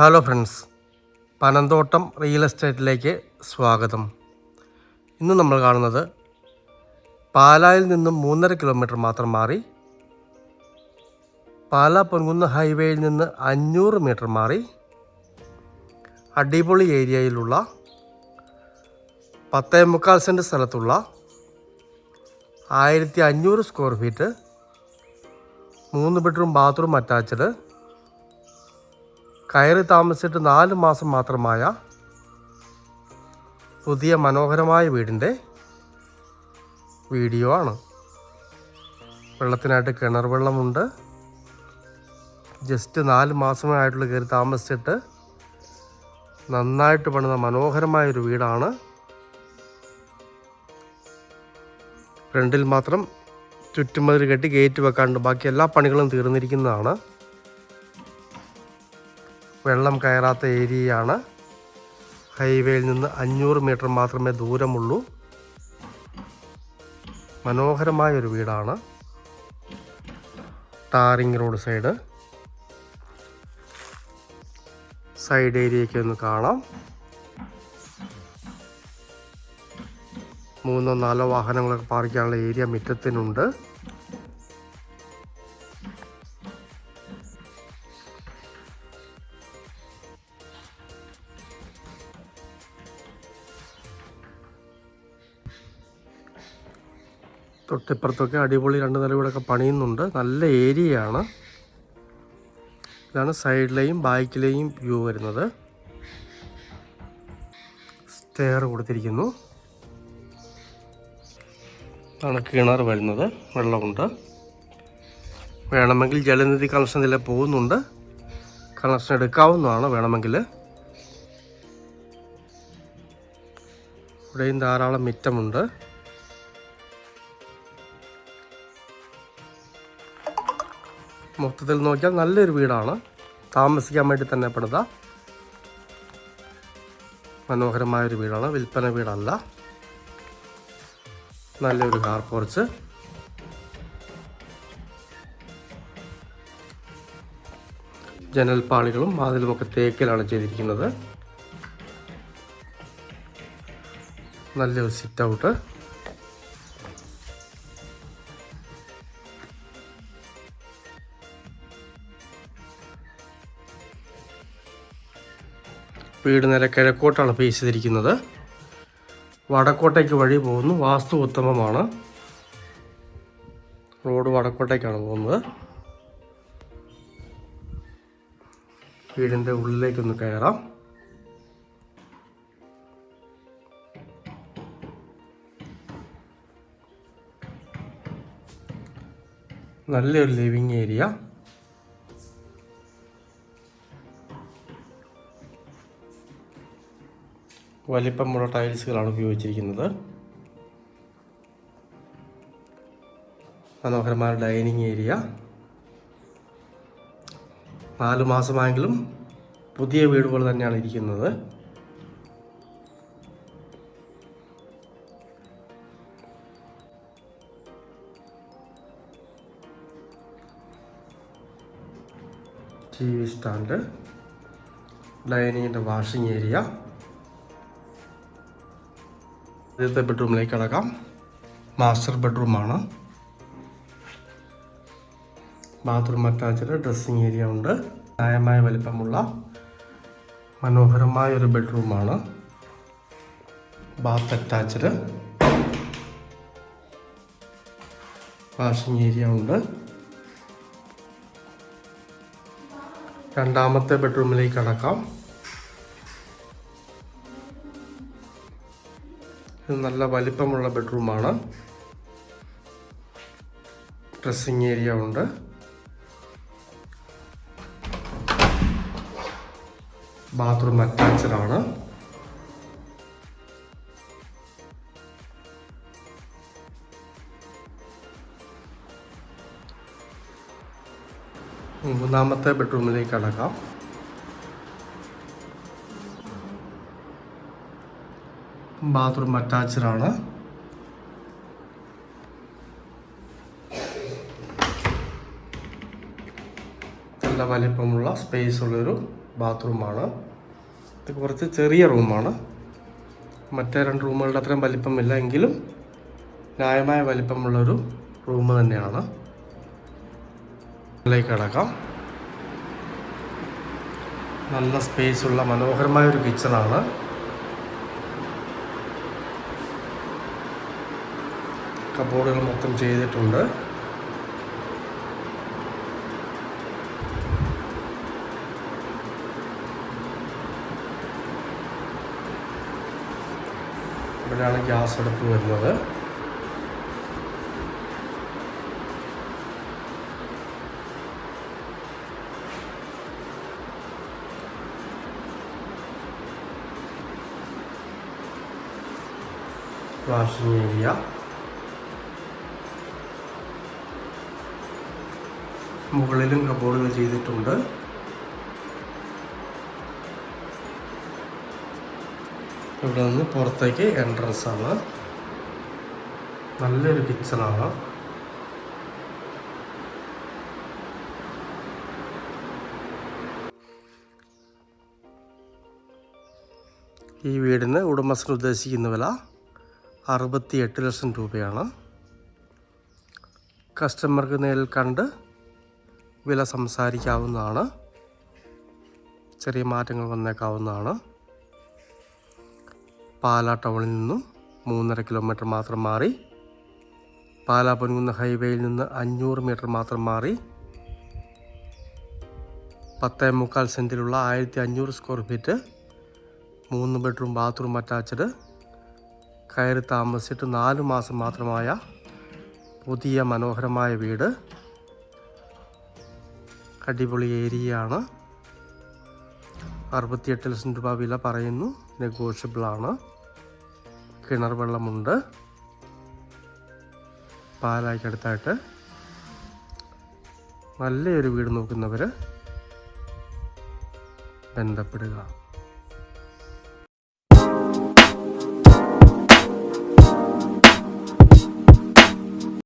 Hello friends Panamthottam real എസ്റ്റേറ്റിലേക്ക് സ്വാഗതം. ഇന്ന് നമ്മൾ കാണുന്നത് പാലായിൽ നിന്നും മൂന്നര കിലോമീറ്റർ മാത്രം മാറി പാല പൊൻകുന്ന് ഹൈവേയിൽ നിന്ന് അഞ്ഞൂറ് മീറ്റർ മാറി അടിപൊളി ഏരിയയിലുള്ള പത്തേ മുക്കാൽ സെന്റ് സ്ഥലത്തുള്ള ആയിരത്തി അഞ്ഞൂറ് സ്ക്വയർ ഫീറ്റ് മൂന്ന് ബെഡ്റൂം ബാത്റൂം അറ്റാച്ച്ഡ് കയറി താമസിച്ചിട്ട് നാല് മാസം മാത്രമായ പുതിയ മനോഹരമായ വീടിന്റെ വീഡിയോ ആണ്. വെള്ളത്തിനായിട്ട് കിണർ വെള്ളമുണ്ട്. ജസ്റ്റ് നാല് മാസമേ ആയിട്ടുള്ള കയറി താമസിച്ചിട്ട് നന്നായിട്ട് പണിത മനോഹരമായൊരു വീടാണ്. ഫ്രണ്ടിൽ മാത്രം ചുറ്റുമതിൽ കെട്ടി ഗേറ്റ് വെക്കാണ്ട് ബാക്കി എല്ലാ പണികളും തീർന്നിരിക്കുന്നതാണ്. വെള്ളം കയറാത്ത ഏരിയയാണ്. ഹൈവേയിൽ നിന്ന് അഞ്ഞൂറ് മീറ്റർ മാത്രമേ ദൂരമുള്ളൂ. മനോഹരമായ ഒരു വീടാണ്. Tarring road side. സൈഡ് ഏരിയയ്ക്ക് ഒന്ന് കാണാം. മൂന്നോ നാലോ വാഹനങ്ങളൊക്കെ പാർക്ക് ചെയ്യാനുള്ള ഏരിയ മുറ്റത്തിനുണ്ട്. തൊട്ടിപ്പുറത്തൊക്കെ അടിപൊളി രണ്ട് നില വീടൊക്കെ പണിയുന്നുണ്ട്. നല്ല ഏരിയയാണ്. ഇതാണ് സൈഡിലെയും ബാക്കിലെയും വ്യൂ വരുന്നത്. സ്റ്റെയർ കൊടുത്തിരിക്കുന്നു. ഇതാണ് കിണർ വരുന്നത്. വെള്ളമുണ്ട്. വേണമെങ്കിൽ ജലനിധി കണക്ഷൻ ഇതിലെ പോകുന്നുണ്ട്. കണക്ഷൻ എടുക്കാവുന്നതാണ് വേണമെങ്കിൽ. ഇവിടെയും ധാരാളം മിറ്റമുണ്ട്. മൊത്തത്തിൽ നോക്കിയാൽ നല്ലൊരു വീടാണ്. താമസിക്കാൻ വേണ്ടി തന്നെ പെടുത മനോഹരമായൊരു വീടാണ്. വിൽപ്പന വീടല്ല. നല്ലൊരു കാർ പോർച്ച് ജനൽപ്പാളികളും വാതിലുമൊക്കെ തേക്കിലാണ് ചെയ്തിരിക്കുന്നത്. നല്ലൊരു സിറ്റ് ഔട്ട് വീട് നേരെ കിഴക്കോട്ടാണ് ഫേസ് ചെയ്തിരിക്കുന്നത്. വടക്കോട്ടേക്ക് വഴി പോകുന്നു. വാസ്തു ഉത്തമമാണ്. റോഡ് വടക്കോട്ടേക്കാണ് പോകുന്നത്. വീടിന്റെ ഉള്ളിലേക്കൊന്ന് കയറാം. നല്ലൊരു ലിവിങ് ഏരിയ. വലിപ്പമുള്ള ടൈൽസുകളാണ് ഉപയോഗിച്ചിരിക്കുന്നത്. മനോഹരമായ ഡൈനിങ് ഏരിയ. നാല് മാസമായെങ്കിലും പുതിയ വീട് പോലെ തന്നെയാണ് ഇരിക്കുന്നത്. ടി വി സ്റ്റാൻഡ് ഡൈനിങ്ങിന്റെ വാഷിംഗ് ഏരിയ. ആദ്യത്തെ ബെഡ്റൂമിലേക്ക് കിടക്കാം. മാസ്റ്റർ ബെഡ്റൂമാണ്. ബാത്റൂം അറ്റാച്ച്ഡ് ഡ്രസ്സിങ് ഏരിയ ഉണ്ട്. ന്യായമായ വലിപ്പമുള്ള മനോഹരമായ ഒരു ബെഡ്റൂമാണ്. Bath attached. വാഷിംഗ് ഏരിയ ഉണ്ട്. രണ്ടാമത്തെ ബെഡ്റൂമിലേക്ക് കടക്കാം. ഇത് നല്ല വലിപ്പമുള്ള ബെഡ്റൂമാണ്. ഡ്രസ്സിങ് ഏരിയ ഉണ്ട്. ബാത്റൂം അറ്റാച്ച്ഡ് ആണ്. മൂന്നാമത്തെ ബെഡ്റൂമിലേക്ക് കടക്കാം. ബാത്റൂം അറ്റാച്ച്ഡ് ആണ്. നല്ല വലിപ്പമുള്ള സ്പേസ് ഉള്ളൊരു ബാത്റൂമാണ്. ഇത് കുറച്ച് ചെറിയ റൂമാണ്. മറ്റേ രണ്ട് റൂമുകളുടെ അത്രയും വലിപ്പമില്ല എങ്കിലും ന്യായമായ വലിപ്പമുള്ളൊരു റൂം തന്നെയാണ്. ഇതിലേക്ക് കിടക്കാം. നല്ല സ്പേസ് ഉള്ള മനോഹരമായ ഒരു കിച്ചണാണ് കബോർഡുകൾ മൊത്തം ചെയ്തിട്ടുണ്ട്. ഇവിടെയാണ് ഗ്യാസ് അടുപ്പ് വരുന്നത്. Washing area. മുകളിലും കബോർഡുകൾ ചെയ്തിട്ടുണ്ട്. ഇവിടെ നിന്ന് പുറത്തേക്ക് എൻട്രൻസ് ആണ്. നല്ലൊരു കിച്ചണാണ് ഈ വീടിന് ഉടമസ്ഥൻ ഉദ്ദേശിക്കുന്ന വില അറുപത്തി എട്ട് ലക്ഷം രൂപയാണ്. കസ്റ്റമർക്ക് നേരിൽ കണ്ട് വില സംസാരിക്കാവുന്നതാണ്. ചെറിയ മാറ്റങ്ങൾ വന്നേക്കാവുന്നതാണ്. പാലാ ടൗണിൽ നിന്നും മൂന്നര കിലോമീറ്റർ മാത്രം മാറി. പാലാ പൊൻകുന്ന ഹൈവേയിൽ നിന്ന് അഞ്ഞൂറ് മീറ്റർ മാത്രം മാറി. പത്തേ മുക്കാൽ സെന്റിലുള്ള ആയിരത്തി അഞ്ഞൂറ് സ്ക്വയർ ഫീറ്റ് മൂന്ന് ബെഡ്റൂം ബാത്റൂം അറ്റാച്ച്ഡ് കയറി താമസിച്ചിട്ട് നാല് മാസം മാത്രമായ പുതിയ മനോഹരമായ വീട്. അടിപൊളി ഏരിയയാണ്. അറുപത്തിയെട്ട് ലക്ഷം രൂപ വില പറയുന്നു. നെഗോഷ്യബിളാണ്. കിണർ വെള്ളമുണ്ട്. പാലായിക്കടുത്തായിട്ട് നല്ലൊരു വീട് നോക്കുന്നവർ ബന്ധപ്പെടുക.